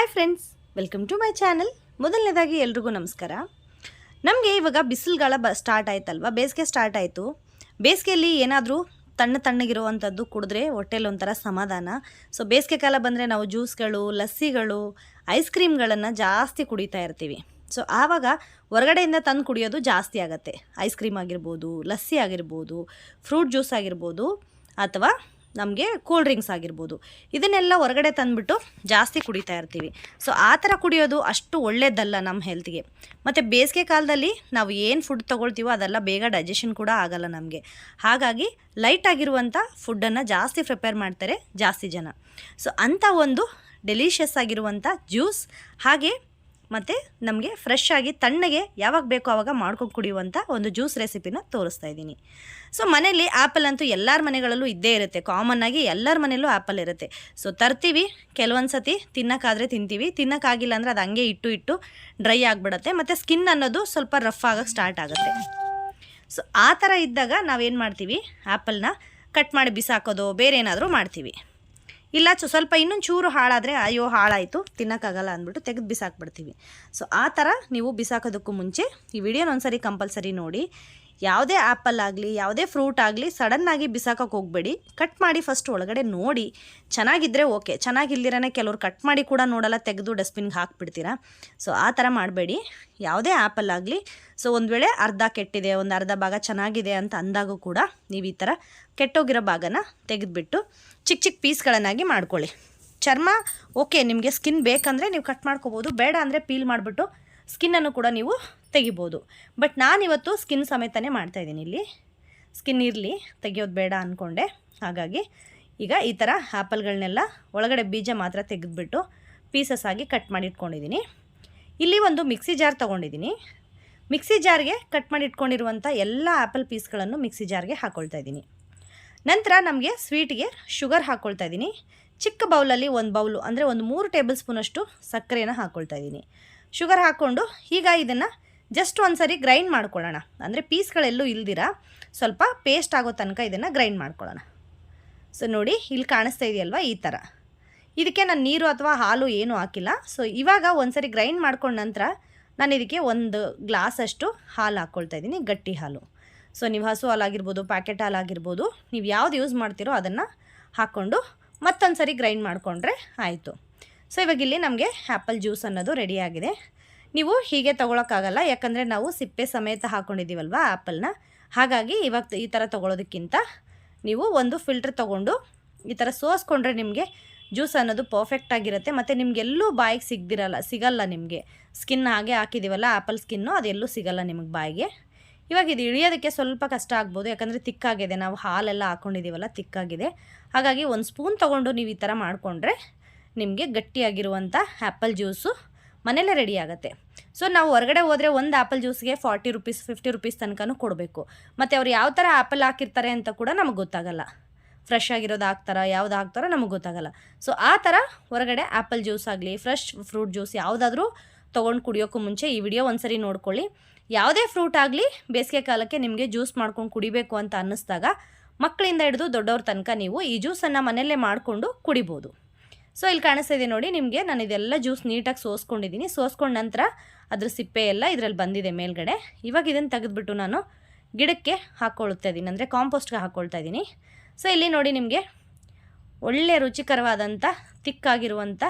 Hi friends welcome to my channel ಮೊದಲನೇದಾಗಿ ಎಲ್ರಿಗೂ ನಮಸ್ಕಾರ. ನಮಗೆ ಇವಾಗ ಬಿಸಿಲುಗಾಲ ಬ ಸ್ಟಾರ್ಟ್ ಆಯ್ತಲ್ವ? ಬೇಸಿಗೆ ಸ್ಟಾರ್ಟ್ ಆಯಿತು. ಬೇಸಿಗೆಯಲ್ಲಿ ಏನಾದರೂ ತಣ್ಣ ತಣ್ಣಗಿರುವಂಥದ್ದು ಕುಡಿದ್ರೆ ಹೊಟ್ಟೆಲಿ ಒಂಥರ ಸಮಾಧಾನ. ಸೊ ಬೇಸಿಗೆ ಕಾಲ ಬಂದರೆ ನಾವು ಜ್ಯೂಸ್ಗಳು ಲಸ್ಸಿಗಳು ಐಸ್ ಕ್ರೀಮ್ಗಳನ್ನು ಜಾಸ್ತಿ ಕುಡಿತಾ ಇರ್ತೀವಿ. ಸೊ ಆವಾಗ ಹೊರಗಡೆಯಿಂದ ತಂದು ಕುಡಿಯೋದು ಜಾಸ್ತಿ ಆಗುತ್ತೆ. ಐಸ್ ಕ್ರೀಮ್ ಆಗಿರ್ಬೋದು, ಲಸ್ಸಿ ಆಗಿರ್ಬೋದು ಫ್ರೂಟ್ ಜ್ಯೂಸ್ ಆಗಿರ್ಬೋದು, ಅಥವಾ ನಮಗೆ ಕೂಲ್ ಡ್ರಿಂಕ್ಸ್ ಆಗಿರ್ಬೋದು. ಇದನ್ನೆಲ್ಲ ಹೊರಗಡೆ ತಂದುಬಿಟ್ಟು ಜಾಸ್ತಿ ಕುಡಿತಾ ಇರ್ತೀವಿ. ಸೊ ಆ ಥರ ಕುಡಿಯೋದು ಅಷ್ಟು ಒಳ್ಳೆಯದಲ್ಲ ನಮ್ಮ ಹೆಲ್ತ್ಗೆ ಮತ್ತು ಬೇಸಿಗೆ ಕಾಲದಲ್ಲಿ ನಾವು ಏನು ಫುಡ್ ತೊಗೊಳ್ತೀವೋ ಅದೆಲ್ಲ ಬೇಗ ಡೈಜೆಷನ್ ಕೂಡ ಆಗಲ್ಲ ನಮಗೆ. ಹಾಗಾಗಿ ಲೈಟ್ ಆಗಿರುವಂಥ ಫುಡ್ಡನ್ನು ಜಾಸ್ತಿ ಪ್ರಿಪೇರ್ ಮಾಡ್ತಾರೆ ಜಾಸ್ತಿ ಜನ. ಸೊ ಅಂಥ ಒಂದು ಡೆಲಿಷಿಯಸ್ ಆಗಿರುವಂಥ ಜ್ಯೂಸ್ ಹಾಗೆ ಮತ್ತು ನಮಗೆ ಫ್ರೆಶ್ ಆಗಿ ತಣ್ಣಗೆ ಯಾವಾಗ ಬೇಕೋ ಆವಾಗ ಮಾಡ್ಕೊಂಡು ಕುಡಿಯುವಂಥ ಒಂದು ಜ್ಯೂಸ್ ರೆಸಿಪಿನ ತೋರಿಸ್ತಾ ಇದ್ದೀನಿ. ಸೊ ಮನೇಲಿ ಆ್ಯಪಲ್ ಅಂತೂ ಎಲ್ಲರ ಮನೆಗಳಲ್ಲೂ ಇದ್ದೇ ಇರುತ್ತೆ. ಕಾಮನ್ ಆಗಿ ಎಲ್ಲರ ಮನೆಯಲ್ಲೂ ಆ್ಯಪಲ್ ಇರುತ್ತೆ. ಸೊ ತರ್ತೀವಿ ಕೆಲವೊಂದು ಸತಿ ತಿನ್ನೋಕ್ಕಾದರೆ ತಿಂತೀವಿ. ತಿನ್ನೋಕ್ಕಾಗಿಲ್ಲ ಅಂದರೆ ಅದು ಹಂಗೆ ಇಟ್ಟು ಇಟ್ಟು ಡ್ರೈ ಆಗಿಬಿಡುತ್ತೆ. ಮತ್ತು ಸ್ಕಿನ್ ಅನ್ನೋದು ಸ್ವಲ್ಪ ರಫ್ ಆಗೋಕ್ಕೆ ಸ್ಟಾರ್ಟ್ ಆಗುತ್ತೆ. ಸೊ ಆ ಥರ ಇದ್ದಾಗ ನಾವೇನು ಮಾಡ್ತೀವಿ? ಆ್ಯಪಲ್ನ ಕಟ್ ಮಾಡಿ ಬಿಸಾಕೋದು ಬೇರೆ ಏನಾದರೂ ಮಾಡ್ತೀವಿ. ಇಲ್ಲ, ಚು, ಸ್ವಲ್ಪ ಇನ್ನೊಂದು ಚೂರು ಹಾಳಾದರೆ, ಅಯ್ಯೋ, ಹಾಳಾಯಿತು, ತಿನ್ನೋಕ್ಕಾಗಲ್ಲ ಅಂದ್ಬಿಟ್ಟು ತೆಗೆದು ಬಿಸಾಕ್ಬಿಡ್ತೀವಿ. ಸೊ ಆ ಥರ ನೀವು ಬಿಸಾಕೋದಕ್ಕೂ ಮುಂಚೆ ಈ ವಿಡಿಯೋನ ಒಂದ್ಸರಿ ಕಂಪಲ್ಸರಿ ನೋಡಿ. ಯಾವುದೇ ಆ್ಯಪಲ್ ಆಗಲಿ, ಯಾವುದೇ ಫ್ರೂಟ್ ಆಗಲಿ ಸಡನ್ನಾಗಿ ಬಿಸಾಕೋಕೆ ಹೋಗಬೇಡಿ. ಕಟ್ ಮಾಡಿ ಫಸ್ಟ್ ಒಳಗಡೆ ನೋಡಿ. ಚೆನ್ನಾಗಿದ್ದರೆ ಓಕೆ ಚೆನ್ನಾಗಿಲ್ದಿರೇ ಕೆಲವ್ರು ಕಟ್ ಮಾಡಿ ಕೂಡ ನೋಡಲ್ಲ, ತೆಗೆದು ಡಸ್ಟ್ಬಿನ್ಗೆ ಹಾಕ್ಬಿಡ್ತೀರಾ? ಸೊ ಆ ಥರ ಮಾಡಬೇಡಿ. ಯಾವುದೇ ಆ್ಯಪಲ್ ಆಗಲಿ. ಸೊ ಒಂದು ವೇಳೆ ಅರ್ಧ ಕೆಟ್ಟಿದೆ, ಒಂದು ಅರ್ಧ ಭಾಗ ಚೆನ್ನಾಗಿದೆ ಅಂತ ಅಂದಾಗೂ ಕೂಡ ನೀವು ಈ ಥರ ಕೆಟ್ಟೋಗಿರೋ ಭಾಗನ ತೆಗೆದುಬಿಟ್ಟು ಚಿಕ್ಕ ಚಿಕ್ಕ ಪೀಸ್ಗಳನ್ನಾಗಿ ಮಾಡ್ಕೊಳ್ಳಿ. ಚರ್ಮ ಓಕೆ ನಿಮಗೆ ಸ್ಕಿನ್ ಬೇಕಂದರೆ ನೀವು ಕಟ್ ಮಾಡ್ಕೋಬೋದು, ಬೇಡ ಅಂದರೆ ಪೀಲ್ ಮಾಡಿಬಿಟ್ಟು ಸ್ಕಿನ್ನನ್ನು ಕೂಡ ನೀವು ತೆಗಿಬೋದು. ಬಟ್ ನಾನಿವತ್ತು ಸ್ಕಿನ್ ಸಮೇತನೇ ಮಾಡ್ತಾಯಿದ್ದೀನಿ ಇಲ್ಲಿ. ಸ್ಕಿನ್ ಇರಲಿ, ತೆಗಿಯೋದು ಬೇಡ ಅಂದ್ಕೊಂಡೆ ಹಾಗಾಗಿ ಈಗ ಈ ಥರ ಆ್ಯಪಲ್ಗಳನ್ನೆಲ್ಲ ಒಳಗಡೆ ಬೀಜ ಮಾತ್ರ ತೆಗೆದುಬಿಟ್ಟು ಪೀಸಸ್ ಆಗಿ ಕಟ್ ಮಾಡಿ ಇಟ್ಕೊಂಡಿದ್ದೀನಿ. ಇಲ್ಲಿ ಒಂದು ಮಿಕ್ಸಿ ಜಾರ್ ತೊಗೊಂಡಿದ್ದೀನಿ. ಮಿಕ್ಸಿ ಜಾರ್ಗೆ ಕಟ್ ಮಾಡಿ ಇಟ್ಕೊಂಡಿರುವಂಥ ಎಲ್ಲ ಆ್ಯಪಲ್ ಪೀಸ್ಗಳನ್ನು ಮಿಕ್ಸಿ ಜಾರ್ಗೆ ಹಾಕ್ಕೊಳ್ತಾ ಇದ್ದೀನಿ. ನಂತರ ನಮಗೆ ಸ್ವೀಟ್ಗೆ ಶುಗರ್ ಹಾಕ್ಕೊಳ್ತಾ ಇದ್ದೀನಿ. ಚಿಕ್ಕ ಬೌಲಲ್ಲಿ ಒಂದು ಬೌಲು ಅಂದರೆ ಒಂದು ಮೂರು ಟೇಬಲ್ ಸ್ಪೂನಷ್ಟು ಸಕ್ಕರೆನ ಹಾಕ್ಕೊಳ್ತಾ ಇದ್ದೀನಿ. ಶುಗರ್ ಹಾಕ್ಕೊಂಡು ಈಗ ಇದನ್ನು ಜಸ್ಟ್ ಒಂದು ಸರಿ ಗ್ರೈಂಡ್ ಮಾಡ್ಕೊಳ್ಳೋಣ. ಅಂದರೆ ಪೀಸ್ಗಳೆಲ್ಲೂ ಇಲ್ದಿರ, ಸ್ವಲ್ಪ ಪೇಸ್ಟ್ ಆಗೋ ತನಕ ಇದನ್ನು ಗ್ರೈಂಡ್ ಮಾಡ್ಕೊಳ್ಳೋಣ. ಸೊ ನೋಡಿ, ಇಲ್ಲಿ ಕಾಣಿಸ್ತಾ ಇದೆಯಲ್ವ ಈ ಥರ ಇದಕ್ಕೆ ನಾನು ನೀರು ಅಥವಾ ಹಾಲು ಏನೂ ಹಾಕಿಲ್ಲ. ಸೊ ಇವಾಗ ಒಂದು ಸರಿ ಗ್ರೈಂಡ್ ಮಾಡ್ಕೊಂಡ ನಂತರ ನಾನು ಇದಕ್ಕೆ ಒಂದು ಗ್ಲಾಸಷ್ಟು ಹಾಲು ಹಾಕ್ಕೊಳ್ತಾ ಇದ್ದೀನಿ ಗಟ್ಟಿ ಹಾಲು. ಸೊ ನೀವು ಹಸು ಹಾಲಾಗಿರ್ಬೋದು ಪ್ಯಾಕೆಟ್ ಹಾಲಾಗಿರ್ಬೋದು ನೀವು ಯಾವ್ದು ಯೂಸ್ ಮಾಡ್ತೀರೋ ಅದನ್ನು ಹಾಕ್ಕೊಂಡು ಮತ್ತೊಂದು ಸರಿ ಗ್ರೈಂಡ್ ಮಾಡಿಕೊಂಡ್ರೆ ಆಯಿತು. ಸೊ ಇವಾಗ ಇಲ್ಲಿ ನಮಗೆ ಆ್ಯಪಲ್ ಜ್ಯೂಸ್ ಅನ್ನೋದು ರೆಡಿಯಾಗಿದೆ ನೀವು ಹೀಗೆ ತೊಗೊಳಕ್ಕಾಗಲ್ಲ, ಯಾಕಂದರೆ ನಾವು ಸಿಪ್ಪೆ ಸಮೇತ ಹಾಕ್ಕೊಂಡಿದ್ದೀವಲ್ವ ಆ್ಯಪಲ್ನ ಹಾಗಾಗಿ ಇವಾಗ ಈ ಥರ ತೊಗೊಳೋದಕ್ಕಿಂತ ನೀವು ಒಂದು ಫಿಲ್ಟ್ರ್ ತೊಗೊಂಡು ಈ ಥರ ಸೋಸ್ಕೊಂಡ್ರೆ ನಿಮಗೆ ಜ್ಯೂಸ್ ಅನ್ನೋದು ಪರ್ಫೆಕ್ಟ್ ಆಗಿರುತ್ತೆ. ಮತ್ತು ನಿಮಗೆಲ್ಲೂ ಬಾಯಿಗೆ ಸಿಗ್ದಿರಲ್ಲ, ಸಿಗಲ್ಲ ನಿಮಗೆ. ಸ್ಕಿನ್ ಹಾಗೆ ಹಾಕಿದ್ದೀವಲ್ಲ ಆ್ಯಪಲ್ ಸ್ಕಿನ್ನು ಅದೆಲ್ಲೂ ಸಿಗಲ್ಲ ನಿಮಗೆ ಬಾಯಿಗೆ. ಇವಾಗ ಇದು ಇಳಿಯೋದಕ್ಕೆ ಸ್ವಲ್ಪ ಕಷ್ಟ ಆಗ್ಬೋದು, ಯಾಕಂದರೆ ತಿಕ್ಕಾಗಿದೆ. ನಾವು ಹಾಲೆಲ್ಲ ಹಾಕ್ಕೊಂಡಿದ್ದೀವಲ್ಲ ತಿಕ್ಕಾಗಿದೆ. ಹಾಗಾಗಿ ಒಂದು ಸ್ಪೂನ್ ತೊಗೊಂಡು ನೀವು ಈ ಥರ ಮಾಡಿಕೊಂಡ್ರೆ ನಿಮಗೆ ಗಟ್ಟಿಯಾಗಿರುವಂಥ ಆ್ಯಪಲ್ ಜ್ಯೂಸು ಮನೆಯಲ್ಲೇ ರೆಡಿ ಆಗುತ್ತೆ. ಸೊ ನಾವು ಹೊರಗಡೆ ಹೋದರೆ ಒಂದು ಆ್ಯಪಲ್ ಜ್ಯೂಸ್ಗೆ ಫಾರ್ಟಿ ರುಪೀಸ್ ಫಿಫ್ಟಿ ರುಪೀಸ್ ತನಕನೂ ಕೊಡಬೇಕು. ಮತ್ತು ಅವ್ರು ಯಾವ ಥರ ಆ್ಯಪಲ್ ಹಾಕಿರ್ತಾರೆ ಅಂತ ಕೂಡ ನಮಗೆ ಗೊತ್ತಾಗಲ್ಲ. ಫ್ರೆಶ್ ಆಗಿರೋದು ಹಾಕ್ತಾರ, ಯಾವ್ದು ಹಾಕ್ತಾರೋ ನಮಗೆ ಗೊತ್ತಾಗಲ್ಲ. ಸೊ ಆ ಥರ ಹೊರಗಡೆ ಆ್ಯಪಲ್ ಜ್ಯೂಸ್ ಆಗಲಿ ಫ್ರೆಶ್ ಫ್ರೂಟ್ ಜ್ಯೂಸ್ ಯಾವುದಾದ್ರೂ ತೊಗೊಂಡು ಕುಡಿಯೋಕ್ಕೂ ಮುಂಚೆ ಈ ವಿಡಿಯೋ ಒಂದ್ಸರಿ ನೋಡ್ಕೊಳ್ಳಿ. ಯಾವುದೇ ಫ್ರೂಟ್ ಆಗಲಿ ಬೇಸಿಗೆ ಕಾಲಕ್ಕೆ ನಿಮಗೆ ಜ್ಯೂಸ್ ಮಾಡ್ಕೊಂಡು ಕುಡಿಬೇಕು ಅಂತ ಅನ್ನಿಸ್ದಾಗ ಮಕ್ಕಳಿಂದ ಹಿಡಿದು ದೊಡ್ಡವ್ರ ತನಕ ನೀವು ಈ ಜ್ಯೂಸನ್ನು ಮನೆಯಲ್ಲೇ ಮಾಡಿಕೊಂಡು ಕುಡಿಬೋದು. ಸೊ ಇಲ್ಲಿ ಕಾಣಿಸ್ತಾ ಇದೆ ನೋಡಿ, ನಿಮಗೆ ನಾನು ಇದೆಲ್ಲ ಜ್ಯೂಸ್ ನೀಟಾಗಿ ಸೋಸ್ಕೊಂಡಿದ್ದೀನಿ. ಸೋಸ್ಕೊಂಡ ನಂತರ ಅದ್ರ ಸಿಪ್ಪೆ ಎಲ್ಲ ಇದರಲ್ಲಿ ಬಂದಿದೆ ಮೇಲ್ಗಡೆ. ಇವಾಗ ಇದನ್ನು ತೆಗೆದುಬಿಟ್ಟು ನಾನು ಗಿಡಕ್ಕೆ ಹಾಕ್ಕೊಳ್ತಾ ಇದ್ದೀನಿ. ಅಂದರೆ ಕಾಂಪೋಸ್ಟ್ಗೆ ಹಾಕ್ಕೊಳ್ತಾ ಇದ್ದೀನಿ. ಸೊ ಇಲ್ಲಿ ನೋಡಿ ನಿಮಗೆ ಒಳ್ಳೆ ರುಚಿಕರವಾದಂಥ ತಿಕ್ಕಾಗಿರುವಂಥ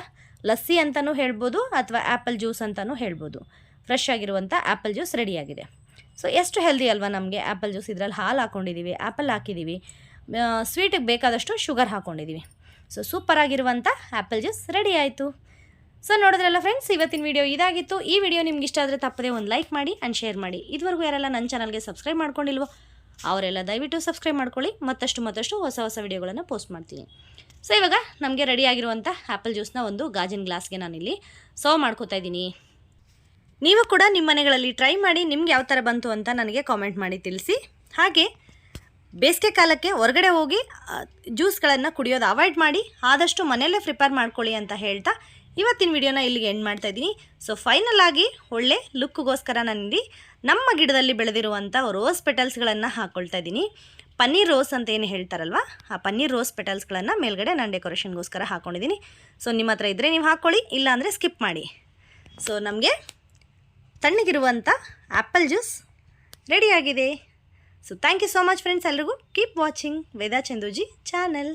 ಲಸ್ಸಿ ಅಂತಲೂ ಹೇಳ್ಬೋದು ಅಥವಾ ಆ್ಯಪಲ್ ಜ್ಯೂಸ್ ಅಂತಲೂ ಹೇಳ್ಬೋದು. ಫ್ರೆಶ್ ಆಗಿರುವಂಥ ಆ್ಯಪಲ್ ಜ್ಯೂಸ್ ರೆಡಿಯಾಗಿದೆ ಸೊ ಎಷ್ಟು ಹೆಲ್ದಿ ಅಲ್ವಾ ನಮಗೆ ಆ್ಯಪಲ್ ಜ್ಯೂಸ್ ಇದರಲ್ಲಿ ಹಾಲು ಹಾಕ್ಕೊಂಡಿದ್ದೀವಿ ಆ್ಯಪಲ್ ಹಾಕಿದ್ದೀವಿ ಸ್ವೀಟಿಗೆ ಬೇಕಾದಷ್ಟು ಶುಗರ್ ಹಾಕ್ಕೊಂಡಿದ್ದೀವಿ ಸೊ ಸೂಪರ್ ಆಗಿರುವಂಥ ಆ್ಯಪಲ್ ಜ್ಯೂಸ್ ರೆಡಿ ಆಯಿತು. ಸೊ ನೋಡಿದ್ರಲ್ಲ ಫ್ರೆಂಡ್ಸ್ ಇವತ್ತಿನ ವಿಡಿಯೋ ಇದಾಗಿತ್ತು. ಈ ವಿಡಿಯೋ ನಿಮ್ಗೆ ಇಷ್ಟ ಆದರೆ ತಪ್ಪದೆ ಒಂದು ಲೈಕ್ ಮಾಡಿ ಆ್ಯಂಡ್ ಶೇರ್ ಮಾಡಿ. ಇದುವರೆಗೂ ಯಾರೆಲ್ಲ ನನ್ನ ಚಾನಲ್ಗೆ ಸಬ್ಸ್ಕ್ರೈಬ್ ಮಾಡ್ಕೊಂಡಿಲ್ವೋ, ಅವರೆಲ್ಲ ದಯವಿಟ್ಟು ಸಬ್ಸ್ಕ್ರೈಬ್ ಮಾಡ್ಕೊಳ್ಳಿ. ಮತ್ತಷ್ಟು ಮತ್ತಷ್ಟು ಹೊಸ ಹೊಸ ವಿಡಿಯೋಗಳನ್ನು ಪೋಸ್ಟ್ ಮಾಡ್ತೀನಿ. ಸೊ ಇವಾಗ ನಮಗೆ ರೆಡಿ ಆಗಿರುವಂಥ ಆ್ಯಪಲ್ ಜ್ಯೂಸ್ನ ಒಂದು ಗಾಜಿನ ಗ್ಲಾಸ್ಗೆ ನಾನಿಲ್ಲಿ ಸರ್ವ್ ಮಾಡ್ಕೋತಾ ಇದ್ದೀನಿ. ನೀವು ಕೂಡ ನಿಮ್ಮ ಮನೆಗಳಲ್ಲಿ ಟ್ರೈ ಮಾಡಿ, ನಿಮ್ಗೆ ಯಾವ ಥರ ಬಂತು ಅಂತ ನನಗೆ ಕಾಮೆಂಟ್ ಮಾಡಿ ತಿಳಿಸಿ. ಹಾಗೆ ಬೇಸಿಗೆ ಕಾಲಕ್ಕೆ ಹೊರಗಡೆ ಹೋಗಿ ಜ್ಯೂಸ್ಗಳನ್ನು ಕುಡಿಯೋದು ಅವಾಯ್ಡ್ ಮಾಡಿ, ಆದಷ್ಟು ಮನೆಯಲ್ಲೇ ಪ್ರಿಪೇರ್ ಮಾಡ್ಕೊಳ್ಳಿ ಅಂತ ಹೇಳ್ತಾ ಇವತ್ತಿನ ವಿಡಿಯೋನ ಇಲ್ಲಿಗೆ ಎಂಡ್ ಮಾಡ್ತಾ ಇದ್ದೀನಿ. ಸೊ ಫೈನಲ್ ಆಗಿ ಒಳ್ಳೆ ಲುಕ್ಗೋಸ್ಕರ ಇಲ್ಲಿ ನಮ್ಮ ಗಿಡದಲ್ಲಿ ಬೆಳೆದಿರುವಂಥ ರೋಸ್ ಪೆಟಲ್ಸ್ಗಳನ್ನು ಹಾಕ್ಕೊಳ್ತಾ ಇದ್ದೀನಿ. ಪನ್ನೀರ್ ರೋಸ್ ಅಂತ ಏನು ಹೇಳ್ತಾರಲ್ವ? ಆ ಪನ್ನೀರ್ ರೋಸ್ ಪೆಟಲ್ಸ್ಗಳನ್ನು ಮೇಲ್ಗಡೆ ನಾನು ಡೆಕೋರೇಷನ್ಗೋಸ್ಕರ ಹಾಕ್ಕೊಂಡಿದ್ದೀನಿ ಸೊ ನಿಮ್ಮ ಹತ್ರ ಇದ್ದರೆ ನೀವು ಹಾಕ್ಕೊಳ್ಳಿ ಇಲ್ಲಾಂದರೆ ಸ್ಕಿಪ್ ಮಾಡಿ. ಸೊ ನಮಗೆ ತಣ್ಣಗಿರುವಂಥ ಆ್ಯಪಲ್ ಜ್ಯೂಸ್ ರೆಡಿಯಾಗಿದೆ so thank you so much friends ఎల్లరిగూ keep watching Veda Chanduji channel